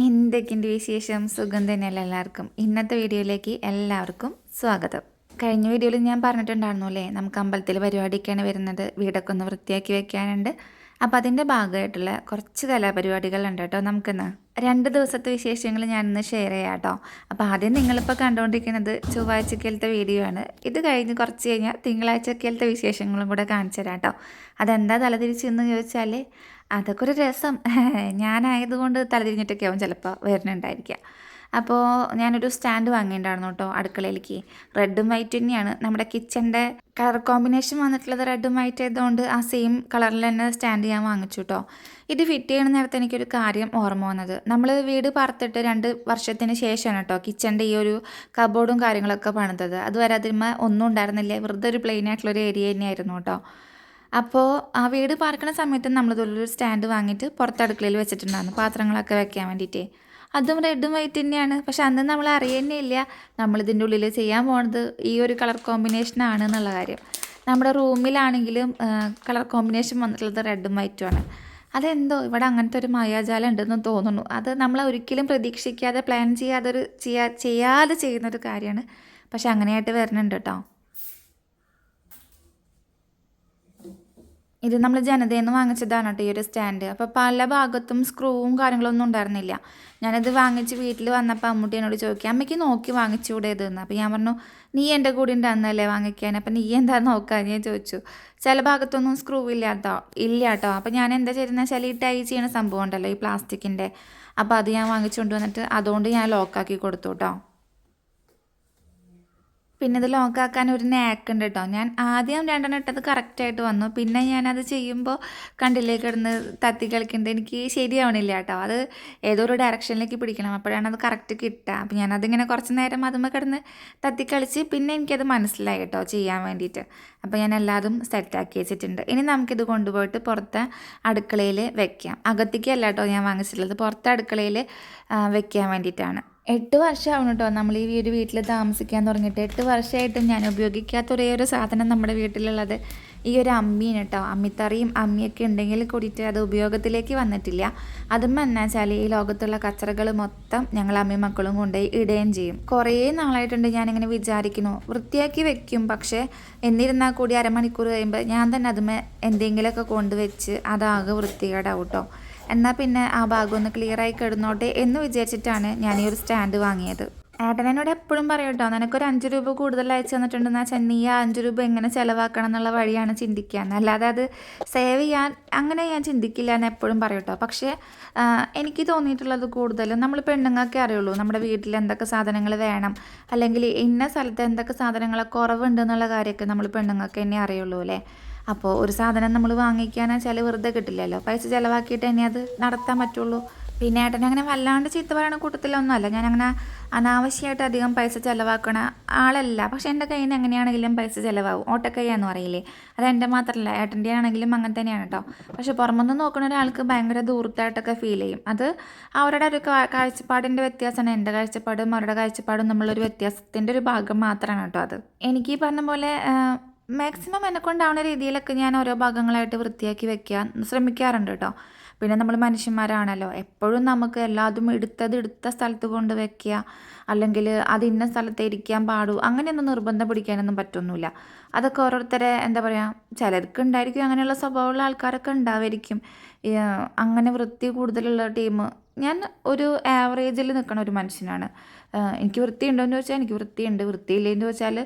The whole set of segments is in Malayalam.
എന്തൊക്കെയുണ്ട് വിശേഷം? സുഖം തന്നെയല്ല എല്ലാവർക്കും? ഇന്നത്തെ വീഡിയോയിലേക്ക് എല്ലാവർക്കും സ്വാഗതം. കഴിഞ്ഞ വീഡിയോയിൽ ഞാൻ പറഞ്ഞിട്ടുണ്ടായിരുന്നു അല്ലേ? നമുക്ക് അമ്പലത്തിൽ പരിപാടിയൊക്കെയാണ് വരുന്നത്. വീടൊക്കെ ഒന്ന് വൃത്തിയാക്കി വെക്കാനുണ്ട്. അപ്പോൾ അതിന്റെ ഭാഗമായിട്ടുള്ള കുറച്ച് കലാപരിപാടികളുണ്ട് കേട്ടോ നമുക്കിന്ന്. രണ്ട് ദിവസത്തെ വിശേഷങ്ങൾ ഞാനിന്ന് ഷെയർ ചെയ്യാം കേട്ടോ. അപ്പോൾ ആദ്യം നിങ്ങളിപ്പോൾ കണ്ടുകൊണ്ടിരിക്കുന്നത് ചൊവ്വാഴ്ചക്കലത്തെ വീഡിയോ ആണ്. ഇത് കഴിഞ്ഞ് കുറച്ച് കഴിഞ്ഞാൽ തിങ്കളാഴ്ചക്കലത്തെ വിശേഷങ്ങളും കൂടെ കാണിച്ചു തരാം കേട്ടോ. അതെന്താ തലതിരിച്ചെന്ന് ചോദിച്ചാൽ അതൊക്കെ ഒരു രസം. ഞാനായതുകൊണ്ട് തലതിരിഞ്ഞിട്ടൊക്കെ ആവും ചിലപ്പോൾ വരുന്നുണ്ടായിരിക്കുക. അപ്പോൾ ഞാനൊരു സ്റ്റാൻഡ് വാങ്ങിയിട്ടുണ്ടായിരുന്നു കേട്ടോ അടുക്കളയിലേക്ക്. റെഡും വൈറ്റ് തന്നെയാണ്. നമ്മുടെ കിച്ചന്റെ കളർ കോമ്പിനേഷൻ വന്നിട്ടുള്ളത് റെഡും വൈറ്റ് ആയതുകൊണ്ട് ആ സെയിം കളറിൽ തന്നെ സ്റ്റാൻഡ് ഞാൻ വാങ്ങിച്ചു കേട്ടോ. ഇത് ഫിറ്റ് ചെയ്യുന്ന നേരത്തെ എനിക്കൊരു കാര്യം ഓർമ്മ വന്നത്. നമ്മൾ വീട് പാർത്തിട്ട് രണ്ട് വർഷത്തിന് ശേഷമാണ് കേട്ടോ കിച്ചന്റെ ഈ ഒരു കബോർഡും കാര്യങ്ങളൊക്കെ പണിതത്. അതുവരെ അതിന്മേൽ ഒന്നും ഉണ്ടായിരുന്നില്ല. വെറുതെ ഒരു പ്ലെയിൻ ആയിട്ടുള്ള ഒരു ഏരിയ തന്നെയായിരുന്നു കേട്ടോ. അപ്പോൾ ആ വീട് പാർക്കണ സമയത്ത് നമ്മൾ ഇതുപോലൊരു സ്റ്റാൻഡ് വാങ്ങിയിട്ട് പുറത്ത് അടുക്കളയിൽ വെച്ചിട്ടുണ്ടായിരുന്നു. പാത്രങ്ങളൊക്കെ വെക്കാൻ വേണ്ടിയിട്ട്. അതും റെഡും വൈറ്റ് തന്നെയാണ്. പക്ഷെ അന്ന് നമ്മൾ അറിയുന്നില്ല നമ്മൾ ഇതിന്റെ ഉള്ളിൽ ചെയ്യാൻ പോണത് ഈ ഒരു കളർ കോമ്പിനേഷൻ ആണ് എന്നുള്ള കാര്യം. നമ്മുടെ റൂമിലാണെങ്കിലും കളർ കോമ്പിനേഷൻ വന്നിട്ടുള്ളത് റെഡും വൈറ്റും ആണ്. അതെന്തോ ഇവിടെ അങ്ങനത്തെ ഒരു മായാജാലം ഉണ്ടെന്ന് തോന്നുന്നു. അത് നമ്മൾ ഒരിക്കലും പ്രതീക്ഷിക്കാതെ പ്ലാൻ ചെയ്യാതെ ഒരു ചെയ്യാ ചെയ്യാതെ ചെയ്യുന്നൊരു കാര്യമാണ്. പക്ഷെ അങ്ങനെയായിട്ട് വരുന്നുണ്ട് കേട്ടോ ഇത് നമ്മൾ ജനതയിൽ നിന്ന് വാങ്ങിച്ചതാണ് കേട്ടോ ഈ ഒരു സ്റ്റാൻഡ്. അപ്പോൾ പല ഭാഗത്തും സ്ക്രൂവും കാര്യങ്ങളൊന്നും ഉണ്ടായിരുന്നില്ല. ഞാനത് വാങ്ങിച്ച് വീട്ടിൽ വന്നപ്പോൾ അമ്മൂട്ടി എന്നോട് ചോദിക്കുക അമ്മയ്ക്ക് നോക്കി വാങ്ങിച്ചുകൂടെ ഇതെന്ന് അപ്പോൾ ഞാൻ പറഞ്ഞു നീ എന്റെ കൂടെ ഉണ്ടായിരുന്നല്ലേ വാങ്ങിക്കാൻ? അപ്പം നീ എന്താ നോക്കാൻ? ഞാൻ ചോദിച്ചു. ചില ഭാഗത്തൊന്നും സ്ക്രൂ ഇല്ലാട്ടോ ഇല്ല കേട്ടോ. അപ്പോൾ ഞാൻ എന്താ ചെയ്യുന്നത് വെച്ചാൽ ഈ ടൈ ചെയ്യണ സംഭവം ഉണ്ടല്ലോ ഈ പ്ലാസ്റ്റിക്കിന്റെ അപ്പോൾ അത് ഞാൻ വാങ്ങിച്ചുകൊണ്ട് വന്നിട്ട് അതുകൊണ്ട് ഞാൻ ലോക്കാക്കി കൊടുത്തു കേട്ടോ. പിന്നെ ഇത് ലോക്കാക്കാൻ ഒരു നാക്ക് ഉണ്ട് കേട്ടോ ഞാൻ ആദ്യം രണ്ടെണ്ണം ഇട്ടത് കറക്റ്റായിട്ട് വന്നു. പിന്നെ ഞാനത് ചെയ്യുമ്പോൾ കണ്ടില്ലേ കിടന്ന് തത്തി കളിക്കുന്നത്? എനിക്ക് ശരിയാവണില്ല കേട്ടോ അത് ഏതോ ഒരു ഡയറക്ഷനിലേക്ക് പിടിക്കണം. അപ്പോഴാണ് അത് കറക്റ്റ് കിട്ടുക. അപ്പം ഞാനതിങ്ങനെ കുറച്ച് നേരം അതുമ്മ കിടന്ന് തത്തി കളിച്ച് പിന്നെ എനിക്കത് മനസ്സിലായി കേട്ടോ ചെയ്യാൻ വേണ്ടിയിട്ട്. അപ്പോൾ ഞാൻ എല്ലാതും സെറ്റാക്കി വെച്ചിട്ടുണ്ട്. ഇനി നമുക്കിത് കൊണ്ടുപോയിട്ട് പുറത്തെ അടുക്കളയിൽ വെക്കാം. അകത്തേക്കല്ല കേട്ടോ ഞാൻ വാങ്ങിച്ചിട്ടുള്ളത്. പുറത്തെ അടുക്കളയിൽ വെക്കാൻ വേണ്ടിയിട്ടാണ്. എട്ട് വർഷമാവണം കേട്ടോ നമ്മൾ ഈ ഒരു വീട്ടിൽ താമസിക്കാൻ തുടങ്ങിയിട്ട് എട്ട് വർഷമായിട്ടും ഞാൻ ഉപയോഗിക്കാത്ത ഒരേ ഒരു സാധനം നമ്മുടെ വീട്ടിലുള്ളത് ഈ ഒരു അമ്മീന് കേട്ടോ അമ്മിത്തറിയും അമ്മിയൊക്കെ ഉണ്ടെങ്കിൽ കൂടിയിട്ട് അത് ഉപയോഗത്തിലേക്ക് വന്നിട്ടില്ല. അതും എന്നാ വെച്ചാൽ ഈ ലോകത്തുള്ള കച്ചറകൾ മൊത്തം ഞങ്ങൾ അമ്മയും മക്കളും കൊണ്ടുപോയി ഇടുകയും ചെയ്യും. കുറേ നാളായിട്ടുണ്ട് ഞാനിങ്ങനെ വിചാരിക്കുന്നു. വൃത്തിയാക്കി വെക്കും. പക്ഷേ എന്നിരുന്നാൽ കൂടി അരമണിക്കൂർ കഴിയുമ്പോൾ ഞാൻ തന്നെ അതുമേ എന്തെങ്കിലുമൊക്കെ കൊണ്ടുവച്ച് അതാകെ വൃത്തികേടാവും കേട്ടോ എന്നാൽ പിന്നെ ആ ഭാഗം ഒന്ന് ആയി കിടന്നോട്ടെ എന്ന് വിചാരിച്ചിട്ടാണ് ഞാൻ ഈ ഒരു സ്റ്റാൻഡ് വാങ്ങിയത്. ഏട്ടനോട് എപ്പോഴും പറയും കേട്ടോ നിനക്കൊരു അഞ്ച് രൂപ കൂടുതൽ അയച്ചു തന്നിട്ടുണ്ടെന്ന് വെച്ചാൽ നീ ആ അഞ്ച് രൂപ എങ്ങനെ ചിലവാക്കണം എന്നുള്ള വഴിയാണ് ചിന്തിക്കുക. അല്ലാതെ അത് സേവ് ചെയ്യാൻ അങ്ങനെ ഞാൻ ചിന്തിക്കില്ല എന്ന് എപ്പോഴും പറയും കേട്ടോ പക്ഷേ എനിക്ക് തോന്നിയിട്ടുള്ളത് കൂടുതലും നമ്മൾ പെണ്ണുങ്ങൾക്കേ അറിയുള്ളൂ നമ്മുടെ വീട്ടിൽ എന്തൊക്കെ സാധനങ്ങൾ വേണം അല്ലെങ്കിൽ ഇന്ന സ്ഥലത്ത് എന്തൊക്കെ സാധനങ്ങളൊക്കെ കുറവുണ്ട് എന്നുള്ള കാര്യമൊക്കെ നമ്മൾ പെണ്ണുങ്ങൾക്ക് തന്നെ അറിയുള്ളൂ അല്ലേ? അപ്പോൾ ഒരു സാധനം നമ്മൾ വാങ്ങിക്കാനാ ചില വെറുതെ കിട്ടില്ലല്ലോ. പൈസ ചിലവാക്കിയിട്ട് തന്നെ അത് നടത്താൻ പറ്റുള്ളൂ. പിന്നെ ഏട്ടൻ അങ്ങനെ വല്ലാണ്ട് ചീത്ത പറയണ കൂട്ടത്തിലൊന്നുമല്ല. ഞാൻ അങ്ങനെ അനാവശ്യമായിട്ട് അധികം പൈസ ചിലവാക്കണ ആളല്ല. പക്ഷേ എന്റെ കയ്യിൽ നിന്ന് എങ്ങനെയാണെങ്കിലും പൈസ ചിലവാകും. ഓട്ടക്കൈയാന്ന് പറയില്ലേ? അത് എന്റെ മാത്രമല്ല ഏട്ടന്റെ ആണെങ്കിലും അങ്ങനെ തന്നെയാണ് കേട്ടോ പക്ഷെ പുറമൊന്ന് നോക്കുന്ന ഒരാൾക്ക് ഭയങ്കര ദൂരത്തായിട്ടൊക്കെ ഫീൽ ചെയ്യും. അത് അവരുടെ ഒരു കാഴ്ചപ്പാടിന്റെ വ്യത്യാസമാണ്. എന്റെ കാഴ്ചപ്പാടും അവരുടെ കാഴ്ചപ്പാടും നമ്മളൊരു വ്യത്യാസത്തിന്റെ ഒരു ഭാഗം മാത്രമാണ് കേട്ടോ അത്. എനിക്ക് ഈ പറഞ്ഞ പോലെ മാക്സിമം എന്നെ കൊണ്ടാവുന്ന രീതിയിലൊക്കെ ഞാൻ ഓരോ ഭാഗങ്ങളായിട്ട് വൃത്തിയാക്കി വെക്കാൻ ശ്രമിക്കാറുണ്ട് കേട്ടോ പിന്നെ നമ്മൾ മനുഷ്യന്മാരാണല്ലോ. എപ്പോഴും നമുക്ക് എല്ലാതും എടുത്തത് എടുത്ത സ്ഥലത്ത് കൊണ്ട് വെക്കുക. അല്ലെങ്കിൽ അത് ഇന്ന സ്ഥലത്ത് ഇരിക്കാൻ പാടൂ. അങ്ങനെയൊന്നും നിർബന്ധം പിടിക്കാനൊന്നും പറ്റൊന്നുമില്ല. അതൊക്കെ ഓരോരുത്തരെ എന്താ പറയുക ചിലർക്ക് ഉണ്ടായിരിക്കും അങ്ങനെയുള്ള സ്വഭാവമുള്ള ആൾക്കാരൊക്കെ ഉണ്ടാവായിരിക്കും. അങ്ങനെ വൃത്തി കൂടുതലുള്ള ടീം ഞാൻ ഒരു ആവറേജിൽ നിൽക്കുന്ന ഒരു മനുഷ്യനാണ്. എനിക്ക് വൃത്തി ഉണ്ടോ എന്ന് ചോദിച്ചാൽ എനിക്ക് വൃത്തിയുണ്ട്. വൃത്തിയില്ലെന്ന് വെച്ചാൽ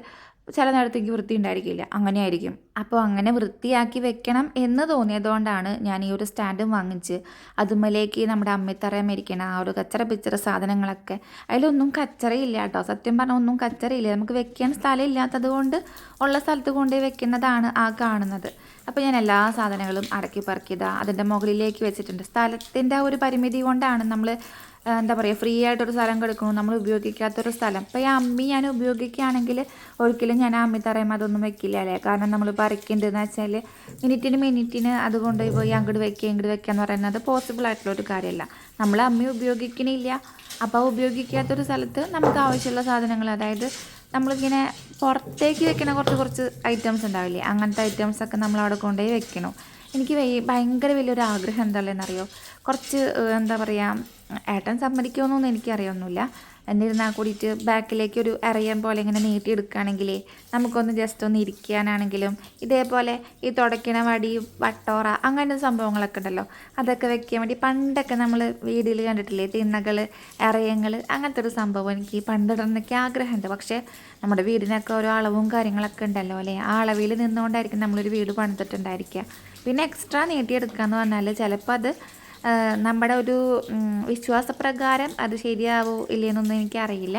ചില നേരത്തേക്ക് വൃത്തി ഉണ്ടായിരിക്കില്ല. അങ്ങനെ ആയിരിക്കും അപ്പോൾ അങ്ങനെ വൃത്തിയാക്കി വെക്കണം എന്ന് തോന്നിയതുകൊണ്ടാണ് ഞാൻ ഈ ഒരു സ്റ്റാൻഡും വാങ്ങിച്ച് അതുമലേക്ക് നമ്മുടെ അമ്മിത്തറ മേടിക്കണം ആ ഒരു കച്ചറ പിച്ചറ സാധനങ്ങളൊക്കെ. അതിലൊന്നും കച്ചറയില്ല കേട്ടോ. സത്യം പറഞ്ഞാൽ ഒന്നും കച്ചറയില്ല. നമുക്ക് വെക്കാൻ സ്ഥലം ഇല്ലാത്തത് കൊണ്ട് ഉള്ള സ്ഥലത്ത് കൊണ്ടുപോയി വെക്കുന്നതാണ് ആ കാണുന്നത്. അപ്പോൾ ഞാൻ എല്ലാ സാധനങ്ങളും അടക്കി പറക്കിയതാ അതിന്റെ മുകളിലേക്ക് വെച്ചിട്ടുണ്ട്. സ്ഥലത്തിന്റെ ആ ഒരു പരിമിതി കൊണ്ടാണ് നമ്മൾ എന്താ പറയുക ഫ്രീ ആയിട്ടൊരു സ്ഥലം കിടക്കുന്നു. നമ്മൾ ഉപയോഗിക്കാത്തൊരു സ്ഥലം. അപ്പോൾ ഈ അമ്മി ഞാൻ ഉപയോഗിക്കുകയാണെങ്കിൽ ഒരിക്കലും ഞാൻ അമ്മി തറയുമ്പോൾ അതൊന്നും വെക്കില്ല അല്ലേ? കാരണം നമ്മൾ പറിക്കേണ്ടതെന്ന് വെച്ചാൽ മിനിറ്റിന് മിനിറ്റിന് അത് കൊണ്ടുപോയി പോയി അങ്ങോട്ട് വെക്കുക ഇങ്ങോട്ട് വെക്കുക എന്ന് പറയുന്നത് പോസിബിൾ ആയിട്ടുള്ള ഒരു കാര്യമല്ല. നമ്മൾ അമ്മി ഉപയോഗിക്കണില്ല. അപ്പോൾ ഉപയോഗിക്കാത്തൊരു സ്ഥലത്ത് നമുക്ക് ആവശ്യമുള്ള സാധനങ്ങൾ അതായത് നമ്മളിങ്ങനെ പുറത്തേക്ക് വെക്കണ കുറച്ച് കുറച്ച് ഐറ്റംസ് ഉണ്ടാവില്ലേ? അങ്ങനത്തെ ഐറ്റംസൊക്കെ നമ്മൾ അവിടെ കൊണ്ടുപോയി വെക്കണം. എനിക്ക് ഭയങ്കര വലിയൊരു ആഗ്രഹം എന്താണെന്നറിയോ കുറച്ച് എന്താ പറയുക ഏട്ടൻ സമ്മതിക്കുമെന്നൊന്നും എനിക്കറിയൊന്നുമില്ല. എന്നിരുന്നാൽ കൂടിയിട്ട് ബാക്കിലേക്ക് ഒരു അറിയാൻ പോലെ ഇങ്ങനെ നീട്ടിയെടുക്കുകയാണെങ്കിൽ നമുക്കൊന്ന് ജസ്റ്റ് ഒന്ന് ഇരിക്കാനാണെങ്കിലും ഇതേപോലെ ഈ തുടയ്ക്കണ വടി വട്ടോറ അങ്ങനെ സംഭവങ്ങളൊക്കെ ഉണ്ടല്ലോ. അതൊക്കെ വെക്കാൻ വേണ്ടി പണ്ടൊക്കെ നമ്മൾ വീടിൽ കണ്ടിട്ടില്ലേ തിണ്ണകൾ ഇറയങ്ങൾ അങ്ങനത്തെ ഒരു സംഭവം എനിക്ക് പണ്ടിടണമെന്നൊക്കെ ആഗ്രഹമുണ്ട്. പക്ഷേ നമ്മുടെ വീടിനൊക്കെ ഓരോ അളവും കാര്യങ്ങളൊക്കെ ഉണ്ടല്ലോ അല്ലേ? ആ അളവിൽ നിന്നുകൊണ്ടായിരിക്കും നമ്മളൊരു വീട് പണിതിട്ടുണ്ടായിരിക്കുക. പിന്നെ എക്സ്ട്രാ നീട്ടിയെടുക്കുക എന്ന് പറഞ്ഞാൽ ചിലപ്പോൾ അത് നമ്മുടെ ഒരു വിശ്വാസപ്രകാരം അത് ശരിയാവോ ഇല്ലയെന്നൊന്നും എനിക്കറിയില്ല.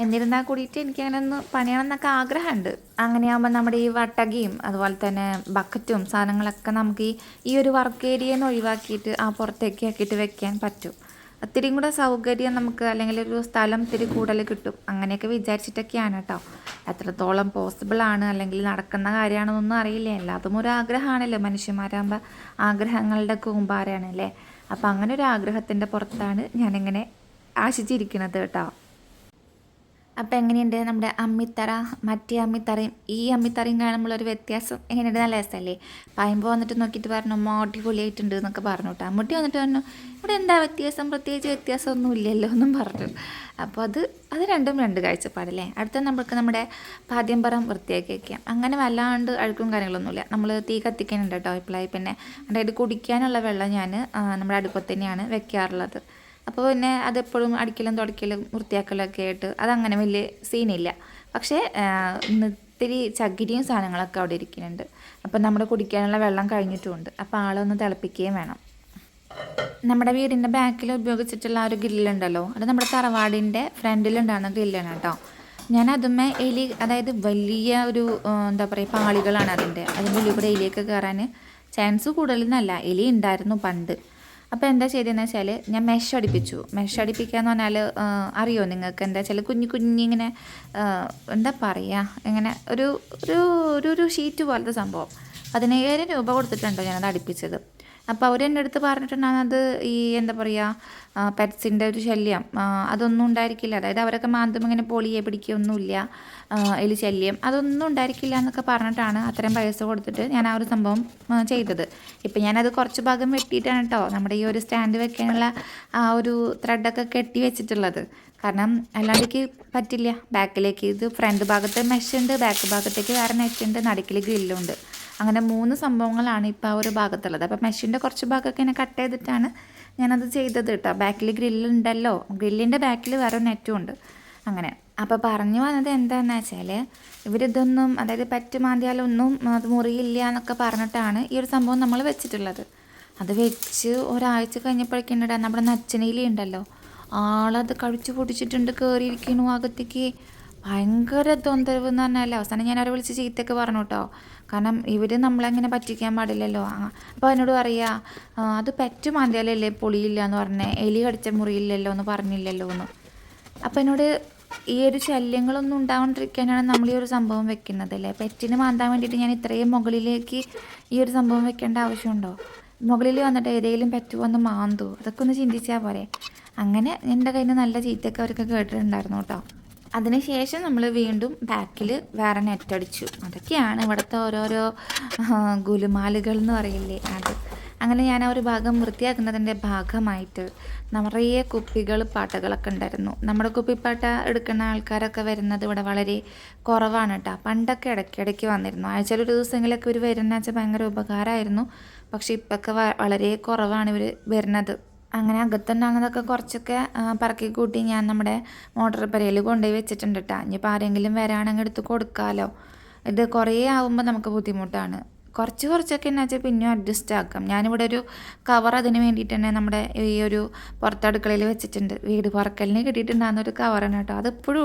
എന്നിരുന്നാൽ കൂടിയിട്ട് എനിക്ക് അങ്ങനെ ഒന്ന് പണിയണം എന്നൊക്കെ ആഗ്രഹമുണ്ട്. അങ്ങനെയാകുമ്പോൾ നമ്മുടെ ഈ വട്ടകയും അതുപോലെ തന്നെ ബക്കറ്റും സാധനങ്ങളൊക്കെ നമുക്ക് ഈ ഈ ഒരു വർക്ക് ഏരിയയിൽ നിന്ന് ഒഴിവാക്കിയിട്ട് ആ പുറത്തേക്ക് ആക്കിയിട്ട് വെക്കാൻ പറ്റും. ഒത്തിരിയും കൂടെ സൗകര്യം നമുക്ക് അല്ലെങ്കിൽ ഒരു സ്ഥലം ഇത്തിരി കൂടുതൽ കിട്ടും. അങ്ങനെയൊക്കെ വിചാരിച്ചിട്ടൊക്കെയാണ് കേട്ടോ. എത്രത്തോളം പോസിബിൾ ആണ് അല്ലെങ്കിൽ നടക്കുന്ന കാര്യമാണെന്നൊന്നും അറിയില്ല. എല്ലാതും ഒരു ആഗ്രഹമാണല്ലോ. മനുഷ്യന്മാരാകുമ്പോൾ ആഗ്രഹങ്ങളുടെ കൂമ്പാരാണ് അല്ലേ അപ്പം അങ്ങനെ ഒരു ആഗ്രഹത്തിന്റെ പുറത്താണ് ഞാനിങ്ങനെ ആശിച്ചിരിക്കുന്നത് കേട്ടോ. അപ്പം എങ്ങനെയുണ്ട് നമ്മുടെ അമ്മിത്തറ? മറ്റേ അമ്മിത്തറയും ഈ അമ്മിത്തറയും കാണുമ്പോഴൊരു വ്യത്യാസം എങ്ങനെയുണ്ട്? നല്ല രസമല്ലേ? പായുമ്പോൾ വന്നിട്ട് നോക്കിയിട്ട് പറഞ്ഞു അമ്മ അടിപൊളിയായിട്ടുണ്ട് എന്നൊക്കെ പറഞ്ഞു കേട്ടോ. അമ്മൂട്ടി വന്നിട്ട് പറഞ്ഞു ഇവിടെ എന്താ വ്യത്യാസം? പ്രത്യേകിച്ച് വ്യത്യാസമൊന്നും ഇല്ലല്ലോ എന്നും പറഞ്ഞു. അപ്പോൾ അത് അത് രണ്ടും രണ്ട് കാഴ്ചപ്പാടല്ലേ? അടുത്ത നമ്മൾക്ക് നമ്മുടെ പാദ്യംപറം വൃത്തിയാക്കി വയ്ക്കാം അങ്ങനെ വല്ലാണ്ട് അഴുക്കും കാര്യങ്ങളൊന്നുമില്ല. നമ്മൾ തീ കത്തിക്കാനുണ്ട് കേട്ടോ ഇപ്പോഴായി പിന്നെ അതായത് കുടിക്കാനുള്ള വെള്ളം ഞാൻ നമ്മുടെ അടുപ്പത്ത് തന്നെയാണ് വെക്കാറുള്ളത്. അപ്പോൾ പിന്നെ അതെപ്പോഴും അടിക്കലും തുടയ്ക്കലും വൃത്തിയാക്കലൊക്കെ ആയിട്ട് അതങ്ങനെ വലിയ സീനില്ല. പക്ഷേ ഇത്തിരി ചകിരിയും സാധനങ്ങളൊക്കെ അവിടെ ഇരിക്കുന്നുണ്ട്. അപ്പം നമ്മുടെ കുടിക്കാനുള്ള വെള്ളം കഴിഞ്ഞിട്ടുമുണ്ട് അപ്പോൾ ആളൊന്ന് തിളപ്പിക്കുകയും വേണം. നമ്മുടെ വീടിന്റെ ബാക്കിൽ ഉപയോഗിച്ചിട്ടുള്ള ആ ഒരു ഗ്രില്ലുണ്ടല്ലോ. അത് നമ്മുടെ തറവാടിന്റെ ഫ്രണ്ടിലുണ്ടാകുന്ന ഗ്രില്ലാണ് കേട്ടോ. ഞാൻ അതുമേ എലി അതായത് വലിയ ഒരു എന്താ പറയുക പാളികളാണ് അതിന്റെ അതിന്റെ ഉള്ളിൽ കൂടെ എലിയൊക്കെ കയറാൻ ചാൻസ് കൂടുതലെന്നല്ല എലി ഉണ്ടായിരുന്നു പണ്ട്. അപ്പോൾ എന്താ ചെയ്തതെന്ന് വെച്ചാൽ ഞാൻ മെഷ് അടിപ്പിച്ചു. മെഷ് അടിപ്പിക്കുക എന്ന് പറഞ്ഞാൽ അറിയോ നിങ്ങൾക്ക് എന്താ വെച്ചാൽ കുഞ്ഞു കുഞ്ഞിങ്ങനെ എന്താ പറയുക ഇങ്ങനെ ഒരു ഒരു ഒരു ഷീറ്റ് പോലത്തെ സംഭവം. പതിനയ്യായിരം രൂപ കൊടുത്തിട്ടുണ്ടോ ഞാനത് അടുപ്പിച്ചത്. അപ്പോൾ അവർ എന്റെ അടുത്ത് പറഞ്ഞിട്ടുണ്ടാകും അത് ഈ എന്താ പറയുക പെറ്റ്സിന്റെ ഒരു ശല്യം. അതൊന്നും ഉണ്ടായിരിക്കില്ല. അതായത് അവരൊക്കെ മാന്തും ഇങ്ങനെ പൊളിയെ പിടിക്കുകയൊന്നുമില്ല അതിൽ ശല്യം. അതൊന്നും ഉണ്ടായിരിക്കില്ല എന്നൊക്കെ പറഞ്ഞിട്ടാണ് അത്രയും പൈസ കൊടുത്തിട്ട് ഞാൻ ആ ഒരു സംഭവം ചെയ്തത്. ഇപ്പം ഞാനത് കുറച്ച് ഭാഗം വെട്ടിയിട്ടാണ് കേട്ടോ നമ്മുടെ ഈ ഒരു സ്റ്റാൻഡ് വെക്കാനുള്ള ആ ഒരു ത്രെഡൊക്കെ കെട്ടി വെച്ചിട്ടുള്ളത്. കാരണം അല്ലാണ്ടേക്ക് പറ്റില്ല. ബാക്കിലേക്ക് ഇത് ഫ്രണ്ട് ഭാഗത്ത് മെഷ് ഉണ്ട് ബാക്ക് ഭാഗത്തേക്ക് വേറെ നെറ്റ് ഉണ്ട് നടുക്കിൽ ഗ്രില്ലുണ്ട്. അങ്ങനെ മൂന്ന് സംഭവങ്ങളാണ് ഇപ്പോൾ ആ ഒരു ഭാഗത്തുള്ളത്. അപ്പോൾ മെഷീന്റെ കുറച്ച് ഭാഗമൊക്കെ ഇങ്ങനെ കട്ട് ചെയ്തിട്ടാണ് ഞാനത് ചെയ്തത് കേട്ടോ. ബാക്കിൽ ഗ്രില്ലുണ്ടല്ലോ. ഗ്രില്ലിന്റെ ബാക്കിൽ വേറെ നെറ്റും ഉണ്ട്. അങ്ങനെ. അപ്പോൾ പറഞ്ഞു വന്നത് എന്താണെന്ന് വെച്ചാൽ ഇവരിതൊന്നും അതായത് പറ്റ് മാന്തിയാലൊന്നും അത് മുറിയില്ല എന്നൊക്കെ പറഞ്ഞിട്ടാണ് ഈ ഒരു സംഭവം നമ്മൾ വെച്ചിട്ടുള്ളത്. അത് വെച്ച് ഒരാഴ്ച കഴിഞ്ഞപ്പോഴേക്കുണ്ടാ നമ്മുടെ നച്ചനയിലുണ്ടല്ലോ ആളത് കഴിച്ചു പൊടിച്ചിട്ടുണ്ട് കയറിയിരിക്കണു അകത്തേക്ക്. ഭയങ്കര തൊന്തരവ് എന്ന് പറഞ്ഞാൽ അവസാനം ഞാൻ അവരെ വിളിച്ച് ചീത്തയൊക്കെ പറഞ്ഞു കേട്ടോ കാരണം ഇവർ നമ്മളെങ്ങനെ പറ്റിക്കാൻ പാടില്ലല്ലോ. അപ്പോൾ എന്നോട് പറയാ അത് പെറ്റ് മാന്തിയാലല്ലേ പൊളിയില്ല എന്ന് പറഞ്ഞേ. എലി കടിച്ച മുറിയില്ലല്ലോ എന്ന് പറഞ്ഞില്ലല്ലോ എന്ന്. അപ്പം എന്നോട് ഈ ഒരു ശല്യങ്ങളൊന്നും ഉണ്ടാവാണ്ടിരിക്കാനാണ് നമ്മൾ ഈ ഒരു സംഭവം വെക്കുന്നത് അല്ലേ പെറ്റിന് മാന്താൻ വേണ്ടിയിട്ട് ഞാൻ ഇത്രയും മുകളിലേക്ക് ഈ ഒരു സംഭവം വെക്കേണ്ട ആവശ്യമുണ്ടോ? മുകളിൽ വന്നിട്ട് ഏതെങ്കിലും പെറ്റ് വന്ന് മാന്തു. അതൊക്കെ ഒന്ന് ചിന്തിച്ചാൽ പോരെ. അങ്ങനെ എന്റെ കയ്യിൽ നിന്ന് നല്ല ചീത്തയൊക്കെ അവർക്ക് കേട്ടിട്ടുണ്ടായിരുന്നു കേട്ടോ. അതിനുശേഷം നമ്മൾ വീണ്ടും ബാക്കിൽ വേറെ നെറ്റ് അടിച്ചു. അതൊക്കെയാണ് ഇവിടുത്തെ ഓരോരോ ഗുലുമാലുകൾ എന്ന് പറയില്ലേ അത്. അങ്ങനെ ഞാൻ ആ ഒരു ഭാഗം വൃത്തിയാക്കുന്നതിന്റെ ഭാഗമായിട്ട് നിറയെ കുപ്പികൾ പാട്ടകളൊക്കെ ഉണ്ടായിരുന്നു. നമ്മുടെ കുപ്പിപ്പാട്ട എടുക്കുന്ന ആൾക്കാരൊക്കെ വരുന്നത് ഇവിടെ വളരെ കുറവാണ് കേട്ടോ പണ്ടൊക്കെ ഇടയ്ക്കിടയ്ക്ക് വന്നിരുന്നു. ആഴ്ചയിൽ ഒരു ദിവസങ്ങളിലൊക്കെ ഇവർ വരുന്ന വെച്ചാൽ ഭയങ്കര ഉപകാരമായിരുന്നു. പക്ഷേ ഇപ്പോഴൊക്കെ വളരെ കുറവാണ് ഇവർ വരുന്നത്. അങ്ങനെ അകത്തുണ്ടാകുന്നതൊക്കെ കുറച്ചൊക്കെ പറക്കി കൂട്ടി ഞാൻ നമ്മുടെ മോട്ടോർ പെരയിൽ കൊണ്ടുപോയി വെച്ചിട്ടുണ്ട് കേട്ടോ ഇനിയിപ്പോൾ ആരെങ്കിലും വരാണെങ്കിൽ എടുത്ത് കൊടുക്കാമല്ലോ ഇത് കുറേ ആവുമ്പോൾ നമുക്ക് ബുദ്ധിമുട്ടാണ്. കുറച്ച് കുറച്ചൊക്കെ എന്നാ വെച്ചാൽ പിന്നെയും അഡ്ജസ്റ്റ് ആക്കാം. ഞാനിവിടെ ഒരു കവർ അതിന് വേണ്ടിയിട്ട് തന്നെ നമ്മുടെ ഈ ഒരു പുറത്തടുക്കളയിൽ വെച്ചിട്ടുണ്ട്. വീട് പറക്കലിന് കിട്ടിയിട്ടുണ്ടാകുന്ന ഒരു കവറാണ് കേട്ടോ അത് ഇപ്പോഴും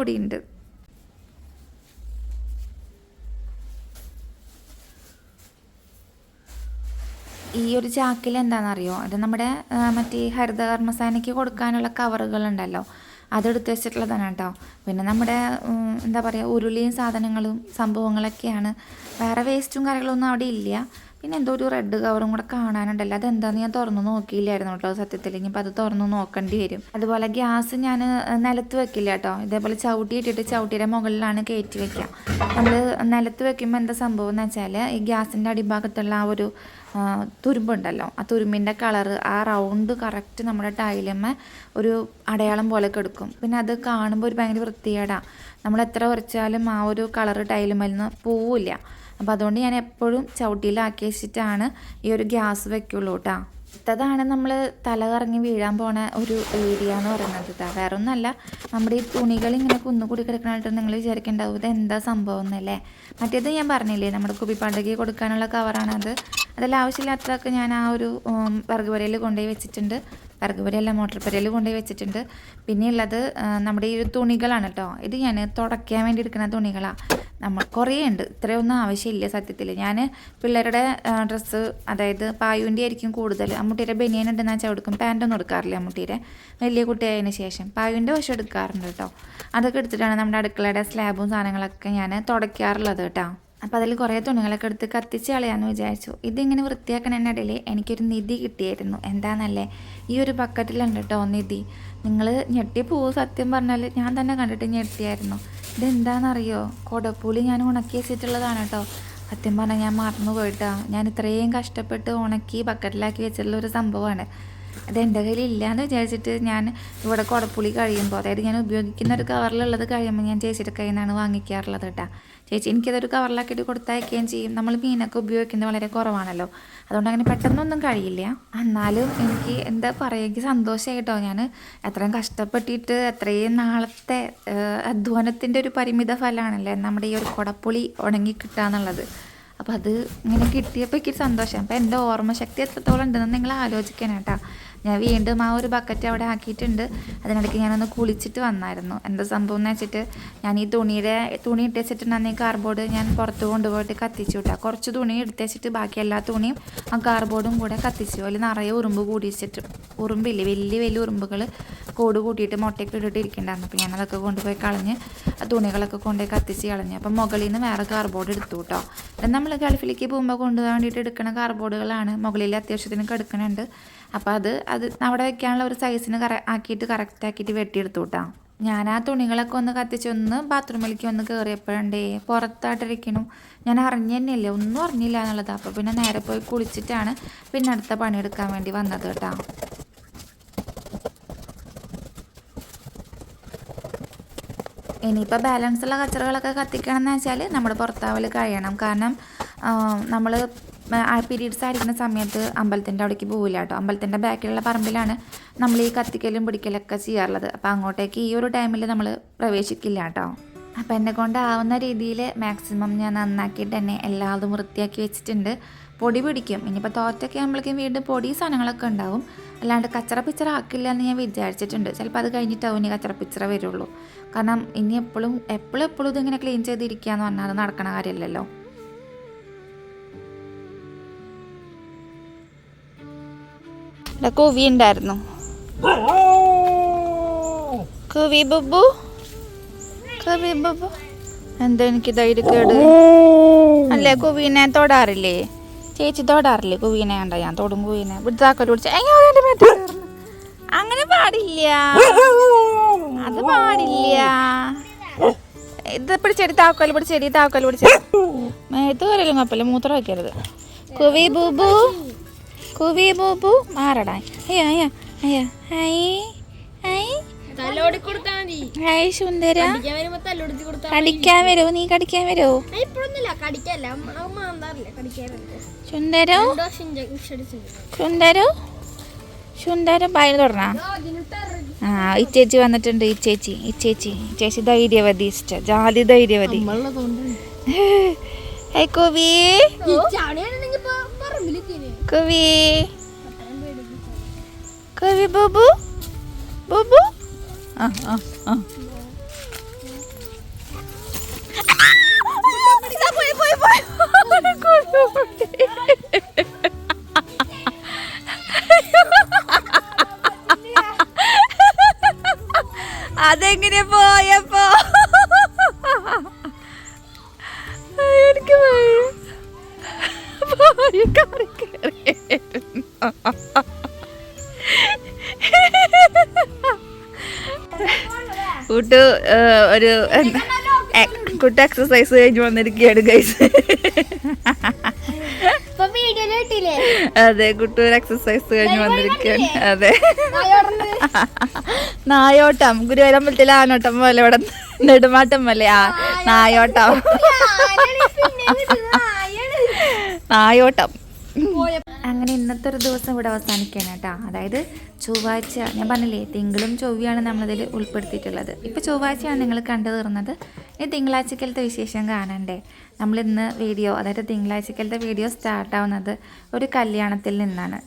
ഈ ഒരു ചാക്കിൽ എന്താണെന്നറിയോ? അത് നമ്മുടെ മറ്റേ ഹരിതകർമ്മസേനയ്ക്ക് കൊടുക്കാനുള്ള കവറുകളുണ്ടല്ലോ. അതെടുത്ത് വെച്ചിട്ടുള്ളതാണ് കേട്ടോ. പിന്നെ നമ്മുടെ എന്താ പറയുക ഉരുളിയും സാധനങ്ങളും സംഭവങ്ങളൊക്കെയാണ്. വേറെ വേസ്റ്റും കാര്യങ്ങളൊന്നും അവിടെ ഇല്ല. പിന്നെ എന്തോ ഒരു റെഡ് കവറും കൂടെ കാണാനുണ്ടല്ലോ. അതെന്താന്ന് ഞാൻ തുറന്നു നോക്കിയില്ലായിരുന്നു കേട്ടോ സത്യത്തിൽ. ഇനിയിപ്പോൾ അത് തുറന്നു നോക്കേണ്ടി വരും. അതുപോലെ ഗ്യാസ് ഞാൻ നിലത്ത് വെക്കില്ല കേട്ടോ. ഇതേപോലെ ചവിട്ടി ഇട്ടിട്ട് ചവിട്ടിയുടെ മുകളിലാണ് കയറ്റി വെക്കുക. നമ്മൾ നിലത്ത് വെക്കുമ്പോൾ എന്താ സംഭവം എന്ന് വെച്ചാൽ ഈ ഗ്യാസിന്റെ അടിഭാഗത്തുള്ള ആ ഒരു തുരുമ്പുണ്ടല്ലോ. ആ തുരുമ്പിന്റെ കളറ് ആ റൗണ്ട് കറക്റ്റ് നമ്മുടെ ടൈലമ്മ ഒരു അടയാളം പോലെ കെടുക്കും. പിന്നെ അത് കാണുമ്പോൾ ഒരു ഭയങ്കര വൃത്തികേടാണ് നമ്മൾ എത്ര കുറച്ചാലും ആ ഒരു കളറ് നിന്ന് പോവില്ല. അപ്പോൾ അതുകൊണ്ട് ഞാൻ എപ്പോഴും ചവിട്ടിയിലാക്കി വെച്ചിട്ടാണ് ഈ ഒരു ഗ്യാസ് വെക്കുള്ളൂ കേട്ടോ ഇത്തതാണ് നമ്മൾ തല കറങ്ങി വീഴാൻ പോണ ഒരു ഏരിയ എന്ന് പറയുന്നത്. ഇതാ വേറെ ഒന്നല്ല നമ്മുടെ ഈ തുണികൾ ഇങ്ങനെ കുന്നുകൂടി കിടക്കണായിട്ട് നിങ്ങൾ വിചാരിക്കേണ്ടാവും. ഇത് എന്താ സംഭവം എന്നല്ലേ? മറ്റേത് ഞാൻ പറഞ്ഞില്ലേ നമ്മുടെ കുപ്പിപ്പാണ്ടയ്ക്ക് കൊടുക്കാനുള്ള കവറാണ് അത്. അതെല്ലാം ആവശ്യമില്ലാത്തതൊക്കെ ഞാൻ ആ ഒരു വർഗപുരയിൽ കൊണ്ടുപോയി വെച്ചിട്ടുണ്ട്. വിറക് പുരയല്ല മോട്ടർ പുരയിൽ കൊണ്ടുപോയി വെച്ചിട്ടുണ്ട് പിന്നെയുള്ളത് നമ്മുടെ ഈ തുണികളാണ് കേട്ടോ. ഇത് ഞാൻ തുടയ്ക്കാൻ വേണ്ടി എടുക്കുന്ന തുണികളാണ് നമ്മൾ കുറേ ഉണ്ട് ഇത്രയൊന്നും ആവശ്യമില്ല സത്യത്തിൽ ഞാൻ പിള്ളേരുടെ ഡ്രസ്സ് അതായത് പായുവിന്റെ ആയിരിക്കും കൂടുതൽ അമ്മൂട്ടിയുടെ ബനിയൻ ഉണ്ടെന്ന് വെച്ചാൽ എടുക്കും പാന്റൊന്നും എടുക്കാറില്ല അമ്മൂട്ടിയുടെ. വലിയ കുട്ടിയായതിന് ശേഷം. പായുവിന്റെ വശം എടുക്കാറുണ്ട് കേട്ടോ. അതൊക്കെ എടുത്തിട്ടാണ് നമ്മുടെ അടുക്കളയുടെ സ്ലാബും സാധനങ്ങളൊക്കെ ഞാൻ തുടയ്ക്കാറുള്ളത് കേട്ടോ. അപ്പോൾ അതിൽ കുറേ തുണികളൊക്കെ എടുത്ത് കത്തിച്ച് കളയാമെന്ന് വിചാരിച്ചു. ഇതിങ്ങനെ വൃത്തിയാക്കണതിനിടയിൽ എനിക്കൊരു നിധി കിട്ടിയായിരുന്നു. എന്താണെന്നല്ലേ ഈ ഒരു ബക്കറ്റിലുണ്ട് കേട്ടോ നിധി. നിങ്ങൾ ഞെട്ടിപ്പോവും സത്യം പറഞ്ഞാൽ ഞാൻ തന്നെ കണ്ടിട്ട് ഞെട്ടിയായിരുന്നു. ഇതെന്താണെന്നറിയോ കൊടപ്പൂളി ഞാൻ ഉണക്കി വെച്ചിട്ടുള്ളതാണ് കേട്ടോ സത്യം പറഞ്ഞാൽ ഞാൻ മറന്നു പോയിട്ടാ. ഞാൻ ഇത്രയും കഷ്ടപ്പെട്ട് ഉണക്കി ബക്കറ്റിലാക്കി വെച്ചിട്ടുള്ള ഒരു സംഭവമാണ് അത് എന്റെ കയ്യിൽ ഇല്ലയെന്ന് വിചാരിച്ചിട്ട് ഞാൻ ഇവിടെ കുടപ്പുളി കഴിയുമ്പോൾ അതായത് ഞാൻ ഉപയോഗിക്കുന്ന ഒരു കവറിലുള്ളത് കഴിയുമ്പോൾ ഞാൻ ചേച്ചിയുടെ കയ്യിൽ നിന്നാണ് വാങ്ങിക്കാറുള്ളത് കേട്ടോ ചേച്ചി എനിക്കതൊരു കവറിലാക്കിയിട്ട് കൊടുത്തയക്കുകയും ചെയ്യും. നമ്മൾ മീനൊക്കെ ഉപയോഗിക്കുന്നത് വളരെ കുറവാണല്ലോ. അതുകൊണ്ട് അങ്ങനെ പെട്ടെന്നൊന്നും കഴിയില്ല. എന്നാലും എനിക്ക് എന്താ പറയുക എനിക്ക് സന്തോഷമായി കേട്ടോ ഞാൻ എത്രയും കഷ്ടപ്പെട്ടിട്ട് എത്രയും നാളത്തെ അധ്വാനത്തിന്റെ ഒരു പരിമിത ഫലമാണല്ലേ നമ്മുടെ ഈ ഒരു കുടപ്പുളി ഉണങ്ങി കിട്ടുക എന്നുള്ളത്. അപ്പോൾ അത് ഇങ്ങനെ കിട്ടിയപ്പോൾ എനിക്ക് സന്തോഷം. അപ്പോൾ എന്റെ ഓർമ്മശക്തി എത്രത്തോളം ഉണ്ടെന്ന് നിങ്ങൾ ആലോചിക്കണം ഞാൻ വീണ്ടും ആ ഒരു ബക്കറ്റ് അവിടെ ആക്കിയിട്ടുണ്ട്. അതിനിടയ്ക്ക് ഞാനൊന്ന് കുളിച്ചിട്ട് വന്നായിരുന്നു. എന്താ സംഭവം എന്ന് വെച്ചിട്ട് ഞാൻ ഈ തുണിയുടെ തുണി ഇട്ട് വെച്ചിട്ടുണ്ടെന്ന് ഈ കാർബോർഡ് ഞാൻ പുറത്ത് കൊണ്ടുപോയിട്ട് കത്തിച്ചു വിട്ടാ. കുറച്ച് തുണി എടുത്ത് വെച്ചിട്ട് ബാക്കി എല്ലാ തുണിയും ആ കാർബോർഡും കൂടെ കത്തിച്ചു. അതിൽ നിറയെ ഉറുമ്പ് കൂടി വെച്ചിട്ട്. ഉറുമ്പില്ലേ? വലിയ വലിയ ഉറുമ്പുകൾ കൂട് കൂട്ടിയിട്ട് മുട്ടയൊക്കെ ഇട്ടിട്ട് ഇരിക്കണ്ടായിരുന്നു. അപ്പോൾ ഞാനതൊക്കെ കൊണ്ടുപോയി കളഞ്ഞ് ആ തുണികളൊക്കെ കൊണ്ടുപോയി കത്തിച്ച് കളഞ്ഞ്. അപ്പം മുകളിൽ നിന്ന് വേറെ കാർബോർഡ് എടുത്തു കേട്ടോ. നമ്മൾ ഗൾഫിലേക്ക് പോകുമ്പോൾ കൊണ്ടുപോകാൻ വേണ്ടിയിട്ട് എടുക്കുന്ന കാർബോർഡുകളാണ് മുകളിൽ അത്യാവശ്യത്തിന് കിടക്കുന്നുണ്ട് അപ്പോൾ അത് അത് അവിടെ വെക്കാനുള്ള ഒരു സൈസിന് കറ ആക്കിയിട്ട് കറക്റ്റ് ആക്കിയിട്ട് വെട്ടിയെടുത്തു കേട്ടോ ഞാൻ ആ തുണികളൊക്കെ ഒന്ന് കത്തിച്ചൊന്ന് ബാത്റൂമിലേക്ക് ഒന്ന് കയറിയപ്പോഴേ പുറത്തായിട്ടിരിക്കണം ഞാൻ അറിഞ്ഞു തന്നെയല്ലേ ഒന്നും അറിഞ്ഞില്ല എന്നുള്ളത്. അപ്പോൾ പിന്നെ നേരെ പോയി കുളിച്ചിട്ടാണ് പിന്നെ അടുത്ത പണിയെടുക്കാൻ വേണ്ടി വന്നത് കേട്ടോ. ഇനിയിപ്പോൾ ബാലൻസുള്ള കച്ചറകളൊക്കെ കത്തിക്കണം എന്ന് വെച്ചാൽ നമ്മുടെ പുറത്താവൽ കഴിയണം. കാരണം നമ്മൾ പീരീഡ്സ് ആയിരിക്കുന്ന സമയത്ത് അമ്പലത്തിന്റെ അവിടേക്ക് പോവില്ല കേട്ടോ. അമ്പലത്തിന്റെ ബാക്കിലുള്ള പറമ്പിലാണ് നമ്മൾ ഈ കത്തിക്കലും പിടിക്കലൊക്കെ ചെയ്യാറുള്ളത്. അപ്പോൾ അങ്ങോട്ടേക്ക് ഈ ഒരു ടൈമിൽ നമ്മൾ പ്രവേശിക്കില്ല കേട്ടോ. അപ്പോൾ എന്നെ കൊണ്ടാവുന്ന രീതിയിൽ മാക്സിമം ഞാൻ നന്നാക്കിയിട്ട് തന്നെ എല്ലാതും വൃത്തിയാക്കി വെച്ചിട്ടുണ്ട്. പൊടി പിടിക്കും. ഇനിയിപ്പോൾ തോറ്റൊക്കെ ആകുമ്പോഴേക്കും വീണ്ടും പൊടി സാധനങ്ങളൊക്കെ ഉണ്ടാവും. അല്ലാണ്ട് കച്ചറ പിച്ചറ ആക്കില്ല എന്ന് ഞാൻ വിചാരിച്ചിട്ടുണ്ട്. ചിലപ്പോൾ അത് കഴിഞ്ഞിട്ടാവും ഇനി കച്ചറ പിച്ചറ വരുള്ളൂ. കാരണം ഇനി എപ്പോഴും എപ്പോഴും എപ്പോഴും ഇതിങ്ങനെ ക്ലീൻ ചെയ്തിരിക്കുക എന്ന് പറഞ്ഞാൽ അത് നടക്കണ കാര്യമല്ലല്ലോ കോവി ഉണ്ടായിരുന്നു കോവി ബുബു? കോവി ബുബു? എന്താ എനിക്ക് ധൈര്യക്കേട് അല്ലേ കുവീനെ തൊടാറില്ലേ? ചേച്ചി തൊടാറില്ലേ കുവീനെ? കണ്ട ഞാൻ തൊടും കുവീനെ. അതെന്റെ അങ്ങനെ പാടില്ല. അത് പാടില്ല. ഇത് പിടിച്ചെടി താക്കോൽ പിടിച്ചെടി താക്കോൽ പിടിച്ച മേത്ത് കരലും കുഴപ്പമില്ല മൂത്രം വയ്ക്കരുത് കുവി ബൂബു? കുവി ബോബു മാറടാ. അയ്യോ അയ്യോ അയ്യോ. ഹൈ ഹൈ ഹൈ സുന്ദര. കടിക്കാൻ വരുമോ നീ കടിക്കാൻ വരുമോ സുന്ദരോ. സുന്ദരോ. സുന്ദരം ഭയം തുടർന്നാ ആ ഇച്ചേച്ചി വന്നിട്ടുണ്ട് ഇച്ചേച്ചി ഇച്ചേച്ചി. ഇച്ചേച്ചി ധൈര്യവതി ഇഷ്ട ജാതി ധൈര്യവതി. ഹൈ കുവി. കുവി. കുവി ബുബു? ബുബു? ആ ആ ആ. ഇതാ പോയി ഒരു ഗുഡ് കുട്ടി എക്സസൈസ് കഴിഞ്ഞ് വന്നിരിക്കുകയാണ് ഗൈസ് അതെ കുട്ടൂർ എക്സസൈസ് കഴിഞ്ഞ് വന്നിരിക്കുകയാണ് അതെ. നായോട്ടം. ഗുരുവരമ്പലത്തിലെ ആനോട്ടം പോലെ ഇവിടെ നെടുമാട്ടം പോലെ. ആ നായോട്ടം. നായോട്ടം. അങ്ങനെ ഇന്നത്തെ ഒരു ദിവസം ഇവിടെ അവസാനിക്കുകയാണ് കേട്ടോ. അതായത് ചൊവ്വാഴ്ച ഞാൻ പറഞ്ഞില്ലേ തിങ്കളും ചൊവ്വയാണ് നമ്മളിതിൽ ഉൾപ്പെടുത്തിയിട്ടുള്ളത്. ഇപ്പോൾ ചൊവ്വാഴ്ചയാണ് നിങ്ങൾ കണ്ടു തീർന്നത്. ഈ തിങ്കളാഴ്ചക്കലത്തെ വിശേഷം കാണണ്ടേ. നമ്മളിന്ന് വീഡിയോ അതായത് തിങ്കളാഴ്ചക്കലത്തെ വീഡിയോ സ്റ്റാർട്ടാവുന്നത് ഒരു കല്യാണത്തിൽ നിന്നാണ്.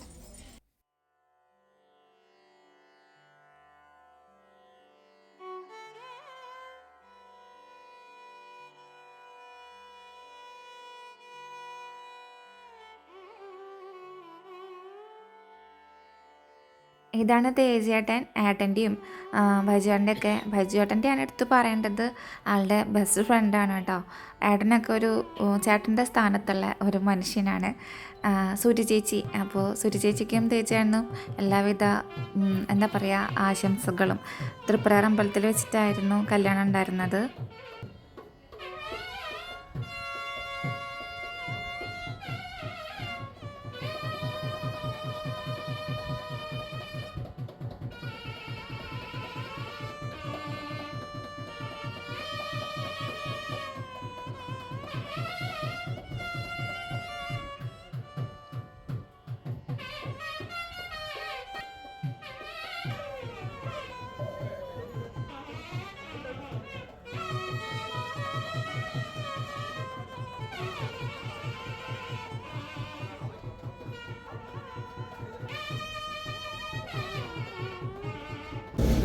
ഇതാണ് തേജേട്ടൻ ഏട്ടന്റെയും ഭജുവേട്ടന്റെ ഒക്കെ ഭജുവേട്ടന്റെയാണ് എടുത്ത് പറയേണ്ടത് ആളുടെ ബെസ്റ്റ് ഫ്രണ്ടാണ് കേട്ടോ. ഏട്ടനൊക്കെ ഒരു ചേട്ടന്റെ സ്ഥാനത്തുള്ള ഒരു മനുഷ്യനാണ്. സൂര്യ ചേച്ചി. അപ്പോൾ സൂര്യ ചേച്ചിക്കും തേജേട്ടനും എല്ലാവിധ എന്താ പറയുക ആശംസകളും. തൃപ്രാർ അമ്പലത്തിൽ വെച്ചിട്ടായിരുന്നു കല്യാണം ഉണ്ടായിരുന്നത്.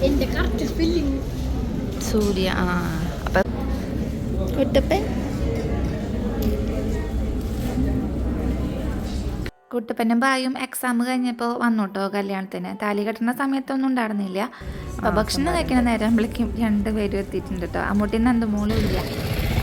എന്റെ കറക്റ്റ് സ്പെല്ലിങ് സൂര്യ ആ അപ്പം കുട്ടപ്പൻ. കുട്ടപ്പനും ഭായും എക്സാം കഴിഞ്ഞപ്പോൾ വന്നു കേട്ടോ കല്യാണത്തിന്. താലി കെട്ടുന്ന സമയത്തൊന്നും ഉണ്ടായിരുന്നില്ല. അപ്പോൾ ഭക്ഷണം കഴിക്കുന്ന നേരം വിളിക്കും രണ്ടുപേരും എത്തിയിട്ടുണ്ട് കേട്ടോ അമ്മൂട്ടി നന്ദമോളും ഇല്ല.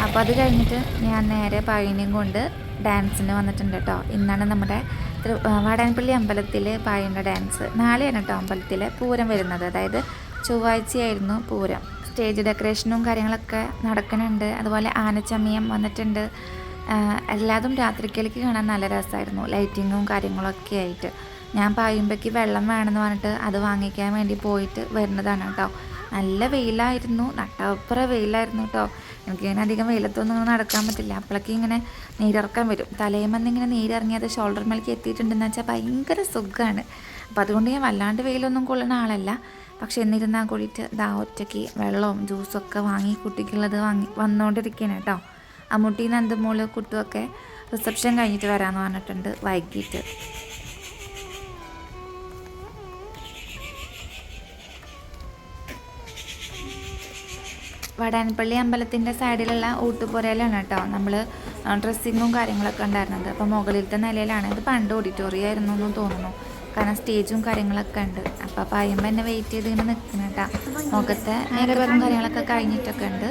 അപ്പോൾ അത് കഴിഞ്ഞിട്ട് ഞാൻ നേരെ പായനെയും കൊണ്ട് ഡാൻസിന് വന്നിട്ടുണ്ട് കേട്ടോ ഇന്നാണ് നമ്മുടെ വാടാൻപള്ളി വാടാനപ്പള്ളി അമ്പലത്തിൽ പായന്റെ ഡാൻസ് നാളെയാണ് കേട്ടോ അമ്പലത്തിൽ പൂരം വരുന്നത്. അതായത് ചൊവ്വാഴ്ചയായിരുന്നു പൂരം. സ്റ്റേജ് ഡെക്കറേഷനും കാര്യങ്ങളൊക്കെ നടക്കുന്നുണ്ട്. അതുപോലെ ആനച്ചമയം വന്നിട്ടുണ്ട്. എല്ലാതും രാത്രിക്കലേക്ക് കാണാൻ നല്ല രസമായിരുന്നു. ലൈറ്റിങ്ങും കാര്യങ്ങളൊക്കെ ആയിട്ട്. ഞാൻ പായുമ്പയ്ക്ക് വെള്ളം വേണമെന്ന് പറഞ്ഞിട്ട് അത് വാങ്ങിക്കാൻ വേണ്ടി പോയിട്ട് വരുന്നതാണ് കേട്ടോ. നല്ല വെയിലായിരുന്നു. നട്ടപ്പുറ വെയിലായിരുന്നു കേട്ടോ. എനിക്കിങ്ങനെ അധികം വെയിലത്തൊന്നും നടക്കാൻ പറ്റില്ല. അപ്പോഴൊക്കെ ഇങ്ങനെ നീരിറക്കാൻ വരും. തലയുമെന്ന് ഇങ്ങനെ നീരിറങ്ങിയത് ഷോൾഡർ മേലേക്ക് എത്തിയിട്ടുണ്ടെന്ന് വെച്ചാൽ ഭയങ്കര സുഖമാണ്. അപ്പോൾ അതുകൊണ്ട് ഞാൻ വല്ലാണ്ട് വെയിലൊന്നും കൊള്ളുന്ന ആളല്ല. പക്ഷെ എന്നിരുന്നാൽ കൂടിയിട്ട് ദാ ഒറ്റയ്ക്ക് വെള്ളവും ജ്യൂസും ഒക്കെ വാങ്ങി കുട്ടിക്കുള്ളത് വാങ്ങി വന്നുകൊണ്ടിരിക്കുകയാണ് കേട്ടോ. അമ്മൂട്ടി നന്ദമോൾ കുട്ടുമൊക്കെ റിസപ്ഷൻ കഴിഞ്ഞിട്ട് വരാമെന്ന് പറഞ്ഞിട്ടുണ്ട് വൈകിട്ട്. വടാനപ്പള്ളി അമ്പലത്തിന്റെ സൈഡിലുള്ള ഊട്ടുപുരയിലാണ് കേട്ടോ നമ്മൾ ഡ്രസ്സിങ്ങും കാര്യങ്ങളൊക്കെ ഉണ്ടായിരുന്നത്. അപ്പോൾ മുകളിലത്തെ നിലയിലാണ് ഇത് പണ്ട് ഓഡിറ്റോറിയം ആയിരുന്നു എന്ന് തോന്നുന്നു. കാരണം സ്റ്റേജും കാര്യങ്ങളൊക്കെ ഉണ്ട്. അപ്പോൾ പായുമ്പോൾ എന്നെ വെയിറ്റ് ചെയ്ത് ഇങ്ങനെ നിൽക്കണം കേട്ടോ. മുഖത്തെ മേക്കപ്പും കാര്യങ്ങളൊക്കെ കഴിഞ്ഞിട്ടൊക്കെ ഉണ്ട്.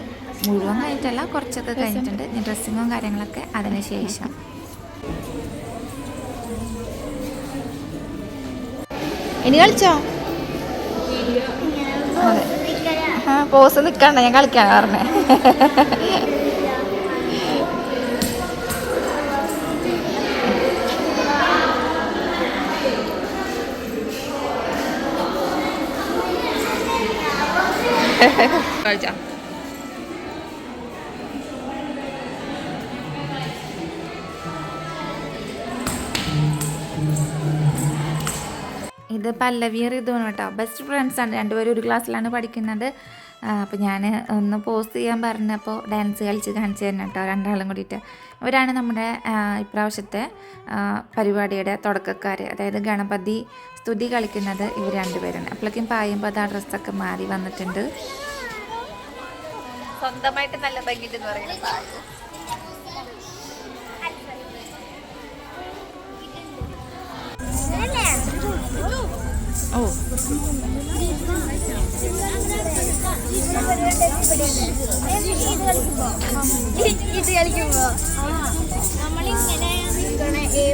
മുഴുവൻ കഴിഞ്ഞിട്ടല്ല കുറച്ചൊക്കെ കഴിഞ്ഞിട്ടുണ്ട്. ഇനി ഡ്രസ്സിങ്ങും കാര്യങ്ങളൊക്കെ അതിന് ശേഷം. ഇനി കളിച്ചോ? അതെ. പോസ് നിൽക്കണ്ട ഞാൻ കളിക്കാൻ പറഞ്ഞേ. കളിച്ചാ ഇത് പല്ലവി ഋതുവാണ് കേട്ടോ. ബെസ്റ്റ് ഫ്രണ്ട്സാണ് രണ്ടുപേരും ഒരു ക്ലാസ്സിലാണ് പഠിക്കുന്നത്. അപ്പോൾ ഞാൻ ഒന്ന് പോസ്റ്റ് ചെയ്യാൻ പറഞ്ഞപ്പോൾ ഡാൻസ് കളിച്ച് കാണിച്ചു തന്നെ കേട്ടോ. രണ്ടാളും കൂടിയിട്ട്. ഇവരാണ് നമ്മുടെ ഇപ്രാവശ്യത്തെ പരിപാടിയുടെ തുടക്കക്കാർ അതായത് ഗണപതി സ്തുതി കളിക്കുന്നത് ഇവർ രണ്ടുപേരാണ്. അപ്പോഴേക്കും പായുമ്പോൾ അത് ആ ഡ്രസ്സൊക്കെ മാറി വന്നിട്ടുണ്ട്. സ്വന്തമായിട്ട് നല്ല ഭംഗിട്ട് പറയുന്നത്. ഓ. ഇത് കളിക്കുമ്പോ നമ്മളിങ്ങനെ നോക്കണേ ഏ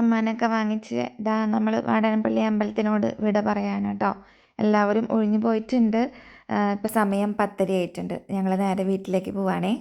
സമ്മാനമൊക്കെ വാങ്ങിച്ച് ഇതാ നമ്മൾ വാടാനപ്പള്ളി അമ്പലത്തിനോട് വിട പറയാണ് കേട്ടോ. എല്ലാവരും ഒഴിഞ്ഞു പോയിട്ടുണ്ട്. ഇപ്പം സമയം പത്തര ആയിട്ടുണ്ട് ഞങ്ങൾ നേരെ വീട്ടിലേക്ക് പോവാണേ.